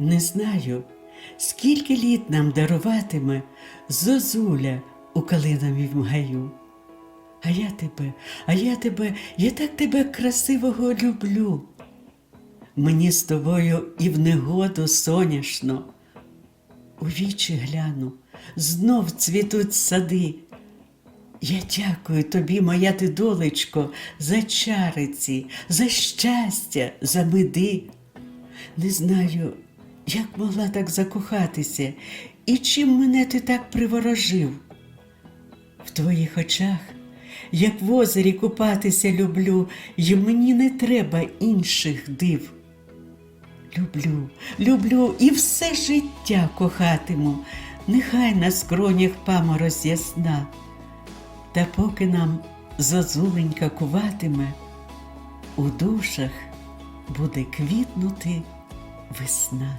Не знаю, скільки літ нам даруватиме зозуля у калиновім гаю. А я тебе, а я тебе, я так тебе красивого люблю. Мені з тобою і в негоду соняшно. У вічі гляну, знов цвітуть сади. Я дякую тобі, моя ти долечко, за чариці, за щастя, за меди. Не знаю, як могла так закохатися, і чим мене ти так приворожив. В твоїх очах, як в озері купатися люблю, і мені не треба інших див. Люблю, люблю і все життя кохатиму, нехай на скронях паморозь ясна. Та поки нам зозуленька куватиме, у душах буде квітнути весна.